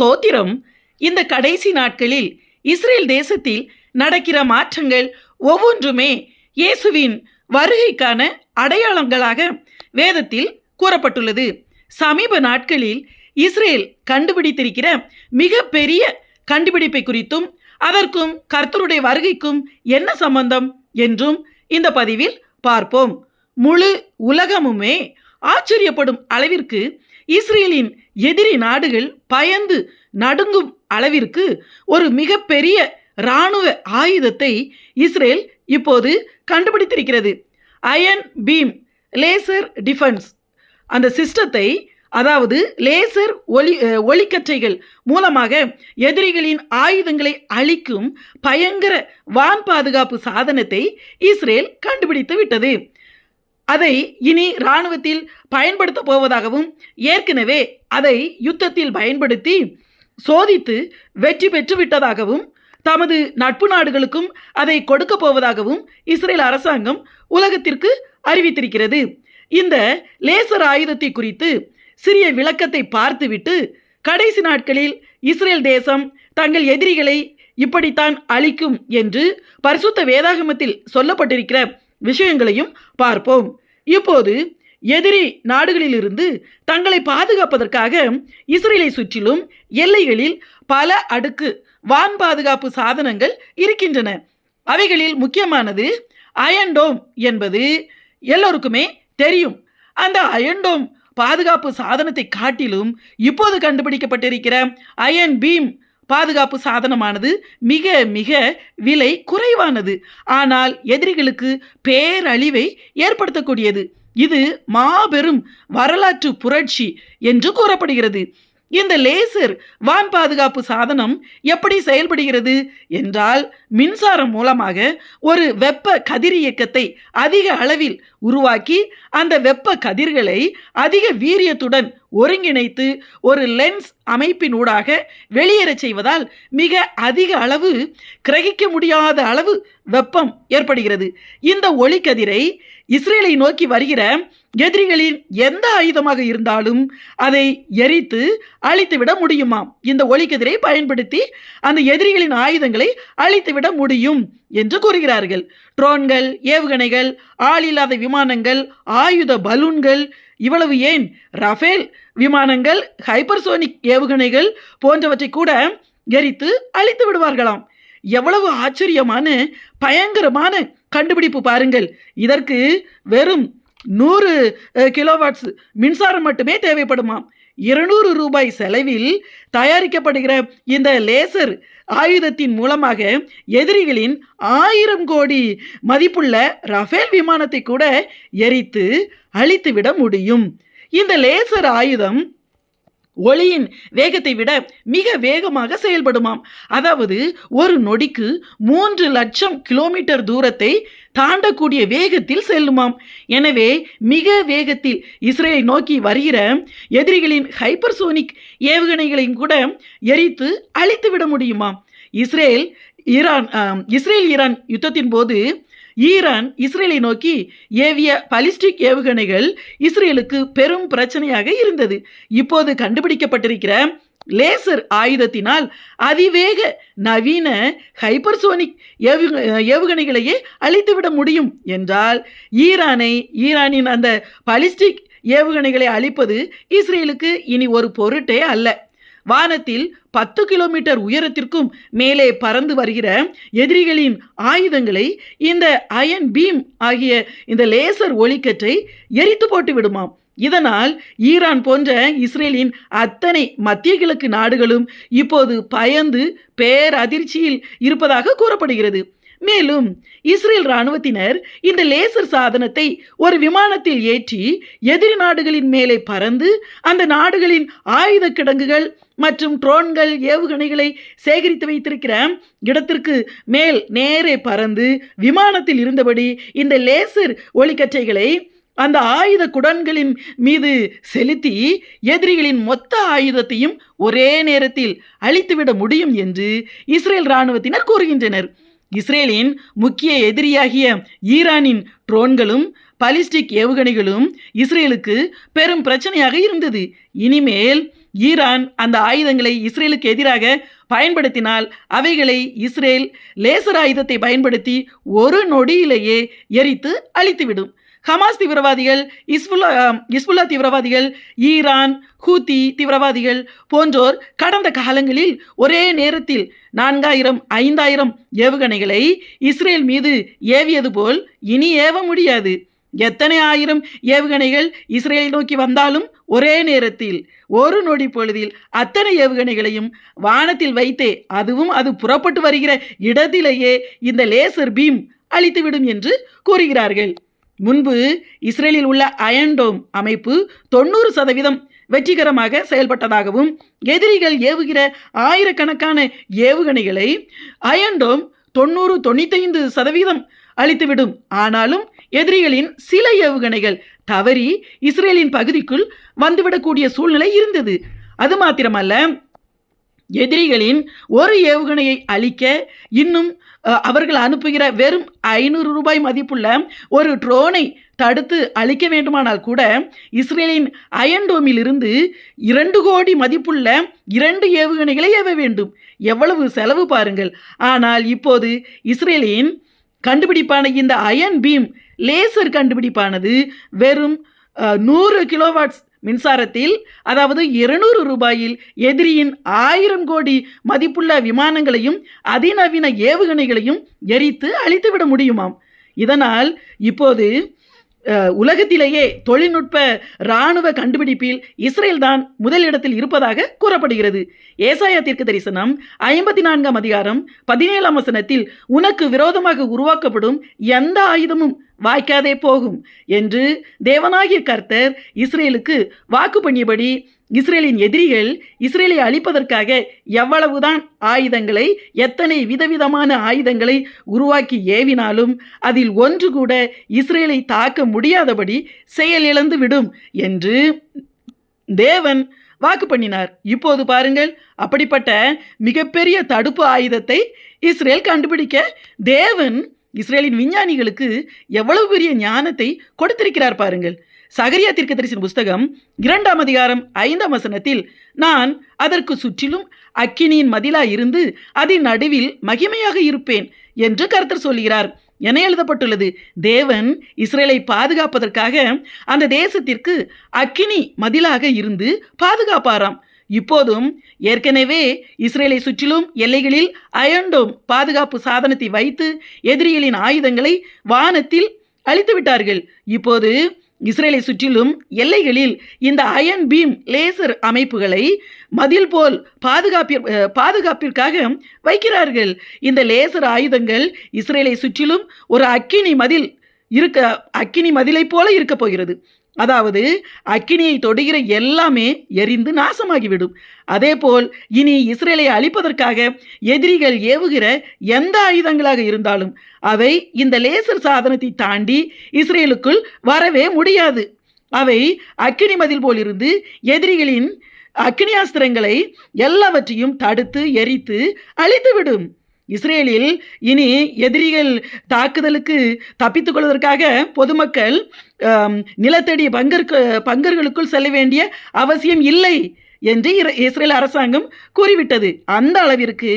ஸ்தோத்திரம். இந்த கடைசி நாட்களில் இஸ்ரேல் தேசத்தில் நடக்கிற மாற்றங்கள் ஒவ்வொன்றுமே இயேசுவின் வருகைக்கான அடையாளங்களாக வேதத்தில் கூறப்பட்டுள்ளது. சமீப நாட்களில் இஸ்ரேல் கண்டுபிடித்திருக்கிற மிகப்பெரிய கண்டுபிடிப்பை குறித்தும் அதற்கும் கர்த்தருடைய வருகைக்கும் என்ன சம்பந்தம் என்றும் இந்த பதிவில் பார்ப்போம். முழு உலகமுமே ஆச்சரியப்படும் அளவிற்கு இஸ்ரேலின் எதிரி நாடுகள் பயந்து நடுங்கும் அளவிற்கு ஒரு மிகப்பெரிய இராணுவ ஆயுதத்தை இஸ்ரேல் இப்போது கண்டுபிடித்திருக்கிறது. அயன் பீம் லேசர் டிஃபென்ஸ் அந்த சிஸ்டத்தை அதாவது லேசர் ஒளி ஒளிக்கற்றைகள் மூலமாக எதிரிகளின் ஆயுதங்களை அழிக்கும் பயங்கர வான் பாதுகாப்பு சாதனத்தை இஸ்ரேல் கண்டுபிடித்து விட்டது. அதை இனி இராணுவத்தில் பயன்படுத்தப் போவதாகவும் ஏற்கனவே அதை யுத்தத்தில் பயன்படுத்தி சோதித்து வெற்றி பெற்று விட்டதாகவும் தமது நட்பு நாடுகளுக்கும் அதை கொடுக்க போவதாகவும் இஸ்ரேல் அரசாங்கம் உலகத்திற்கு அறிவித்திருக்கிறது. இந்த லேசர் ஆயுதத்தை குறித்து சிறிய விளக்கத்தை பார்த்துவிட்டு கடைசி நாட்களில் இஸ்ரேல் தேசம் தங்கள் எதிரிகளை இப்படித்தான் அழிக்கும் என்று பரிசுத்த வேதாகமத்தில் சொல்லப்பட்டிருக்கிற விஷயங்களையும் பார்ப்போம். இப்போது எதிரி நாடுகளிலிருந்து தங்களை பாதுகாப்பதற்காக இஸ்ரேலை சுற்றிலும் எல்லைகளில் பல அடுக்கு வான் பாதுகாப்பு சாதனங்கள் இருக்கின்றன. அவைகளில் முக்கியமானது அயன்டோம் என்பது எல்லோருக்குமே தெரியும். அந்த அயன்டோம் பாதுகாப்பு சாதனத்தை காட்டிலும் இப்போது கண்டுபிடிக்கப்பட்டிருக்கிற அயன் பீம் பாதுகாப்பு சாதனமானது மிக மிக விலை குறைவானது. ஆனால் எதிரிகளுக்கு பேரழிவை ஏற்படுத்தக்கூடியது. இது மாபெரும் வரலாற்று புரட்சி என்று கூறப்படுகிறது. இந்த லேசர் வான் பாதுகாப்பு சாதனம் எப்படி செயல்படுகிறது என்றால் மின்சாரம் மூலமாக ஒரு வெப்ப கதிரியக்கத்தை அதிக அளவில் உருவாக்கி அந்த வெப்ப கதிர்களை அதிக வீரியத்துடன் ஒருங்கிணைத்து ஒரு லென்ஸ் அமைப்பினூடாக வெளியேறச் செய்வதால் மிக அதிக அளவு கிரகிக்க முடியாத அளவு வெப்பம் ஏற்படுகிறது. இந்த ஒளிக்கதிரை இஸ்ரேலை நோக்கி வருகிற எதிரிகளின் எந்த ஆயுதமாக இருந்தாலும் அதை எரித்து அழித்துவிட முடியுமாம். இந்த ஒளிக்கதிரை பயன்படுத்தி அந்த எதிரிகளின் ஆயுதங்களை அழித்துவிட முடியும் என்று கூறுகிறார்கள். ட்ரோன்கள் ஏவுகணைகள் ஆளில்லாத விமானங்கள் ஆயுத பலூன்கள் இவ்வளவு ஏன்? ரஃபேல் விமானங்கள் ஹைப்பர்சோனிக் ஏவுகணைகள் போன்றவற்றை கூட எரித்து அழித்து விடுவார்களாம். எவ்வளவு ஆச்சரியமான பயங்கரமான கண்டுபிடிப்பு பாருங்கள். இதற்கு வெறும் நூறு கிலோவாட்ஸ் மின்சாரம் மட்டுமே தேவைப்படுமாம். இருநூறு ரூபாய் செலவில் தயாரிக்கப்படுகிற இந்த லேசர் ஆயுதத்தின் மூலமாக எதிரிகளின் ஆயிரம் கோடி மதிப்புள்ள ரஃபேல் விமானத்தை கூட எரித்து அழித்துவிட முடியும். இந்த லேசர் ஆயுதம் ஒளியின் வேகத்தை விட மிக வேகமாக செயல்படுமாம். அதாவது ஒரு நொடிக்கு மூன்று லட்சம் கிலோமீட்டர் தூரத்தை தாண்டக்கூடிய வேகத்தில் செல்லுமாம். எனவே மிக வேகத்தில் இஸ்ரேலை நோக்கி வருகிற எதிரிகளின் ஹைப்பர்சோனிக் ஏவுகணைகளையும் கூட எரித்து அழித்து விட முடியுமாம். இஸ்ரேல் ஈரான் இஸ்ரேல் ஈரான் யுத்தத்தின் போது ஈரான் இஸ்ரேலை நோக்கி ஏவிய பலிஸ்டிக் ஏவுகணைகள் இஸ்ரேலுக்கு பெரும் பிரச்சனையாக இருந்தது. இப்போது கண்டுபிடிக்கப்பட்டிருக்கிற லேசர் ஆயுதத்தினால் அதிவேக நவீன ஹைப்பர்சோனிக் ஏவு ஏவுகணைகளையே அழித்துவிட முடியும் என்றால் ஈரானை ஈரானின் அந்த பலிஸ்டிக் ஏவுகணைகளை அழிப்பது இஸ்ரேலுக்கு இனி ஒரு பொருட்டே அல்ல. வானத்தில் பத்து கிலோமீட்டர் உயரத்திற்கும் மேலே பறந்து வருகிற எதிரிகளின் ஆயுதங்களை இந்த அயன் பீம் ஆகிய இந்த லேசர் ஒளிக்கற்றை எரித்து போட்டு விடுமாம். இதனால் ஈரான் போன்ற இஸ்ரேலின் அத்தனை மத்திய கிழக்கு நாடுகளும் இப்போது பயந்து பேரதிர்ச்சியில் இருப்பதாக கூறப்படுகிறது. மேலும் இஸ்ரேல் இராணுவத்தினர் இந்த லேசர் சாதனத்தை ஒரு விமானத்தில் ஏற்றி எதிரி நாடுகளின் மேலே பறந்து அந்த நாடுகளின் ஆயுத கிடங்குகள் மற்றும் ட்ரோன்கள் ஏவுகணைகளை சேகரித்து வைத்திருக்கிற இடத்திற்கு மேல் நேரே பறந்து விமானத்தில் இருந்தபடி இந்த லேசர் ஒளிக்கற்றைகளை அந்த ஆயுத குடன்களின் மீது செலுத்தி எதிரிகளின் மொத்த ஆயுதத்தையும் ஒரே நேரத்தில் அழித்துவிட முடியும் என்று இஸ்ரேல் இராணுவத்தினர் கூறுகின்றனர். இஸ்ரேலின் முக்கிய எதிரியாகிய ஈரானின் ட்ரோன்களும் பாலிஸ்டிக் ஏவுகணைகளும் இஸ்ரேலுக்கு பெரும் பிரச்சனையாக இருந்தது. இனிமேல் ஈரான் அந்த ஆயுதங்களை இஸ்ரேலுக்கு எதிராக பயன்படுத்தினால் அவைகளை இஸ்ரேல் லேசர் ஆயுதத்தை பயன்படுத்தி ஒரு நொடியிலேயே எரித்து அழித்துவிடும். ஹமாஸ் தீவிரவாதிகள் இஸ்புல்லா இஸ்புல்லா தீவிரவாதிகள் ஈரான் ஹூத்தி தீவிரவாதிகள் போன்றோர் கடந்த காலங்களில் ஒரே நேரத்தில் நான்காயிரம் ஐந்தாயிரம் ஏவுகணைகளை இஸ்ரேல் மீது ஏவியது போல் இனி ஏவ முடியாது. எத்தனை ஆயிரம் ஏவுகணைகள் இஸ்ரேல் நோக்கி வந்தாலும் ஒரே நேரத்தில் ஒரு நொடி பொழுதில் அத்தனை ஏவுகணைகளையும் வானத்தில் வைத்தே அதுவும் அது புறப்பட்டு வருகிற இடத்திலேயே இந்த லேசர் பீம் அழித்துவிடும் என்று கூறுகிறார்கள். முன்பு இஸ்ரேலில் உள்ள அயன்டோம் அமைப்பு தொண்ணூறு சதவீதம் வெற்றிகரமாக செயல்பட்டதாகவும் எதிரிகள் ஏவுகிற ஆயிரக்கணக்கான ஏவுகணைகளை அயன்டோம் தொண்ணூறு தொண்ணூத்தைந்து சதவீதம் அளித்துவிடும் ஆனாலும் எதிரிகளின் சில ஏவுகணைகள் தவறி இஸ்ரேலின் பகுதிக்குள் வந்துவிடக்கூடிய சூழ்நிலை இருந்தது. அது மாத்திரமல்ல எதிரிகளின் ஒரு ஏவுகணையை அழிக்க இன்னும் அவர்கள் அனுப்புகிற வெறும் ஐநூறு ரூபாய் மதிப்புள்ள ஒரு ட்ரோனை தடுத்து அழிக்க வேண்டுமானால் கூட இஸ்ரேலின் அயன்டோமிலிருந்து இரண்டு கோடி மதிப்புள்ள இரண்டு ஏவுகணைகளை ஏவ வேண்டும். எவ்வளவு செலவு பாருங்கள். ஆனால் இப்போது இஸ்ரேலின் கண்டுபிடிப்பான இந்த அயன் பீம் லேசர் கண்டுபிடிப்பானது வெறும் நூறு கிலோவாட்ஸ் மின்சாரத்தில் அதாவது இருநூறு ரூபாயில் எதிரியின் ஆயிரம் கோடி மதிப்புள்ள விமானங்களையும் அதிநவீன ஏவுகணைகளையும் எரித்து அழித்துவிட முடியுமாம்? இதனால் இப்போது உலகத்திலேயே தொழில்நுட்ப இராணுவ கண்டுபிடிப்பில் இஸ்ரேல் தான் முதலிடத்தில் இருப்பதாக கூறப்படுகிறது. ஏசாயா தீர்க்க தரிசனம் ஐம்பத்தி நான்காம் அதிகாரம் பதினேழாம் வசனத்தில் உனக்கு விரோதமாக உருவாக்கப்படும் எந்த ஆயுதமும் வாய்க்காதே போகும் என்று தேவனாகிய கர்த்தர் இஸ்ரேலுக்கு வாக்கு பண்ணியபடி இஸ்ரேலின் எதிரிகள் இஸ்ரேலை அழிப்பதற்காக எவ்வளவுதான் ஆயுதங்களை எத்தனை விதவிதமான ஆயுதங்களை உருவாக்கி ஏவினாலும் அதில் ஒன்று கூட இஸ்ரேலை தாக்க முடியாதபடி செயலிழந்து விடும் என்று தேவன் வாக்கு பண்ணினார். இப்போது பாருங்கள் அப்படிப்பட்ட மிகப்பெரிய தடுப்பு ஆயுதத்தை இஸ்ரேல் கண்டுபிடிக்க தேவன் இஸ்ரேலின் விஞ்ஞானிகளுக்கு எவ்வளவு பெரிய ஞானத்தை கொடுத்திருக்கிறார் பாருங்கள். சகரியா தீர்க்கதரிசன புஸ்தகம் இரண்டாம் அதிகாரம் ஐந்தாம் வசனத்தில் நான் அதற்கு சுற்றிலும் அக்கினியின் மதிலா இருந்து அதன் நடுவில் மகிமையாக இருப்பேன் என்று கருத்தர் சொல்கிறார் என எழுதப்பட்டுள்ளது தேவன் இஸ்ரேலை பாதுகாப்பதற்காக அந்த தேசத்திற்கு அக்கினி மதிலாக இருந்து பாதுகாப்பாராம். இப்போதும் ஏற்கனவே இஸ்ரேலை சுற்றிலும் எல்லைகளில் அயண்டோம் பாதுகாப்பு சாதனத்தை வைத்து எதிரிகளின் ஆயுதங்களை வானத்தில் அழித்து விட்டார்கள் இப்போது இஸ்ரேலை சுற்றிலும் எல்லைகளில் இந்த அயன் பீம் லேசர் அமைப்புகளை மதில் போல் பாதுகாப்பிற் பாதுகாப்பிற்காக வைக்கிறார்கள். இந்த லேசர் ஆயுதங்கள் இஸ்ரேலை சுற்றிலும் ஒரு அக்கினி மதில் இருக்க அக்கினி மதிலைப் போல இருக்கப் போகிறது. அதாவது அக்கினியை தொடுகிற எல்லாமே எரிந்து நாசமாகிவிடும். அதேபோல் இனி இஸ்ரேலை அழிப்பதற்காக எதிரிகள் ஏவுகிற எந்த ஆயுதங்களாக இருந்தாலும் அவை இந்த லேசர் சாதனத்தை தாண்டி இஸ்ரேலுக்குள் வரவே முடியாது. அவை அக்கினி மதில் போலிருந்து எதிரிகளின் அக்னியாஸ்திரங்களை எல்லாவற்றையும் தடுத்து எரித்து அழித்துவிடும். இஸ்ரேலில் இனி எதிரிகள் தாக்குதலுக்கு தப்பித்துக் கொள்வதற்காக பொதுமக்கள் நிலத்தடி பங்கருக்கு பங்கர்களுக்குள் செல்ல வேண்டிய அவசியம் இல்லை என்று இர- இஸ்ரேல் அரசாங்கம் கூறிவிட்டது. அந்த அளவிற்கு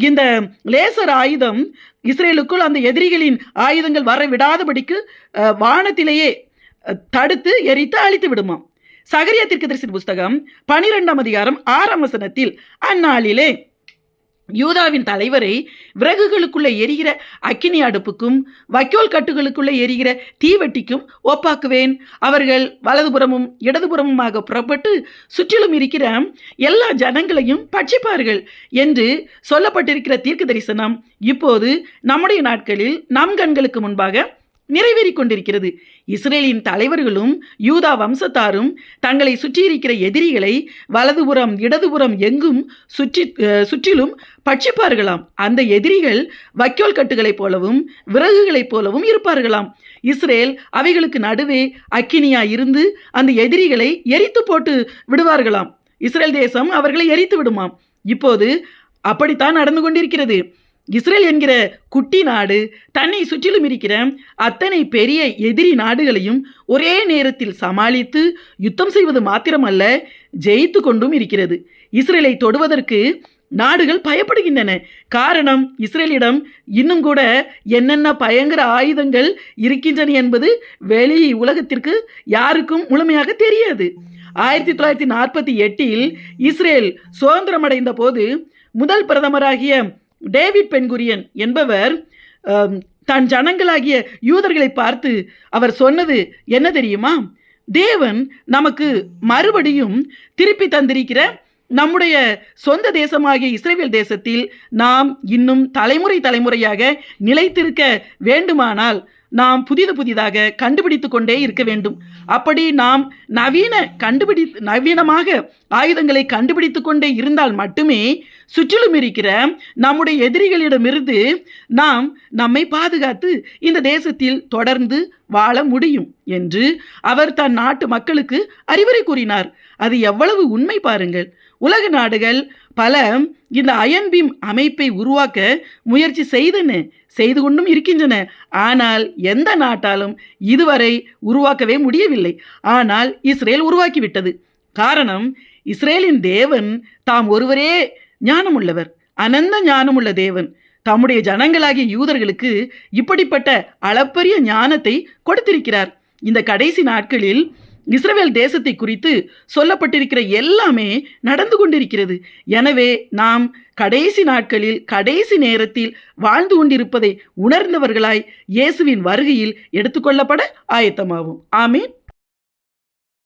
இந்த லேசர் ஆயுதம் இஸ்ரேலுக்குள் அந்த எதிரிகளின் ஆயுதங்கள் வர விடாதபடிக்கு வானத்திலேயே தடுத்து எரித்து அழித்து விடுமாம் சகரியா தீர்க்கதரிசன புஸ்தகம் பனிரெண்டாம் அதிகாரம் ஆறாம் வசனத்தில் அந்நாளிலே யூதாவின் தலைவரை விறகுகளுக்குள்ளே எரிகிற அக்கினி அடுப்புக்கும் வைக்கோல் கட்டுகளுக்குள்ளே எரிகிற தீவெட்டிக்கும் ஒப்பாக்குவேன். அவர்கள் வலதுபுறமும் இடதுபுறமுமாக புறப்பட்டு சுற்றிலும் இருக்கிற எல்லா ஜனங்களையும் பட்சிப்பார்கள் என்று சொல்லப்பட்டிருக்கிற தீர்க்க தரிசனம் இப்போது நம்முடைய நாட்களில் நம் கண்களுக்கு முன்பாக நிறைவேறிக் கொண்டிருக்கிறது இஸ்ரேலின் தலைவர்களும் யூதா வம்சத்தாரும் தங்களை சுற்றியிருக்கிற எதிரிகளை வலதுபுறம் இடதுபுறம் எங்கும் சுற்றி அஹ், சுற்றிலும் பட்சிப்பார்களாம். அந்த எதிரிகள் வைக்கோல் கட்டுகளைப் போலவும் விறகுகளைப் போலவும் இருப்பார்களாம். இஸ்ரேல் அவைகளுக்கு நடுவே அக்கினியா இருந்து அந்த எதிரிகளை எரித்து போட்டு விடுவார்களாம். இஸ்ரேல் தேசம் அவர்களை எரித்து விடுமாம். இப்போது அப்படித்தான் நடந்து கொண்டிருக்கிறது. இஸ்ரேல் என்கிற குட்டி நாடு தன்னை சுற்றிலும் இருக்கிற அத்தனை பெரிய எதிரி நாடுகளையும் ஒரே நேரத்தில் சமாளித்து யுத்தம் செய்வது மாத்திரமல்ல ஜெயித்து கொண்டும் இருக்கிறது. இஸ்ரேலை தொடுவதற்கு நாடுகள் பயப்படுகின்றன. காரணம் இஸ்ரேலிடம் இன்னும் கூட என்னென்ன பயங்கர ஆயுதங்கள் இருக்கின்றன என்பது வெளி உலகத்திற்கு யாருக்கும் முழுமையாக தெரியாது. ஆயிரத்தி தொள்ளாயிரத்தி நாற்பத்தி எட்டில் இஸ்ரேல் சுதந்திரமடைந்த போது முதல் பிரதமராகிய டேவிட் பென்குரியன் என்பவர் தான் தன் ஜனங்களாகிய யூதர்களை பார்த்து அவர் சொன்னது என்ன தெரியுமா? தேவன் நமக்கு மறுபடியும் திருப்பி தந்திருக்கிற நம்முடைய சொந்த தேசமாகிய இஸ்ரேல் தேசத்தில் நாம் இன்னும் தலைமுறை தலைமுறையாக நிலைத்திருக்க வேண்டுமானால் நாம் புதிது புதிதாக கண்டுபிடித்து கொண்டே இருக்க வேண்டும். அப்படி நாம் நவீன கண்டுபிடி நவீனமாக ஆயுதங்களை கண்டுபிடித்து கொண்டே இருந்தால் மட்டுமே சுற்றிலும் இருக்கிற நம்முடைய எதிரிகளிடமிருந்து நாம் நம்மை பாதுகாத்து இந்த தேசத்தில் தொடர்ந்து வாழ முடியும் என்று அவர் தன் நாட்டு மக்களுக்கு அறிவுரை கூறினார். அது எவ்வளவு உண்மை பாருங்கள். உலக நாடுகள் பல இந்த அயன்பிம் அமைப்பை உருவாக்க முயற்சி செய்தன செய்து கொண்டும் இருக்கின்றன. ஆனால் எந்த நாட்டாலும் இதுவரை உருவாக்கவே முடியவில்லை. ஆனால் இஸ்ரேல் உருவாக்கிவிட்டது. காரணம் இஸ்ரேலின் தேவன் தாம் ஒருவரே ஞானமுள்ளவர் அனந்த ஞானமுள்ள தேவன். தம்முடைய ஜனங்களாகிய யூதர்களுக்கு இப்படிப்பட்ட அளப்பரிய ஞானத்தை கொடுத்திருக்கிறார். இந்த கடைசி நாட்களில் இஸ்ரவேல் தேசத்தை குறித்து சொல்லப்பட்டிருக்கிற எல்லாமே நடந்து கொண்டிருக்கிறது. எனவே நாம் கடைசி நாட்களில் கடைசி நேரத்தில் வாழ்ந்து கொண்டிருப்பதை உணர்ந்தவர்களாய் இயேசுவின் வருகையில் எடுத்துக்கொள்ளப்பட ஆயத்தமாகும் ஆமீன்.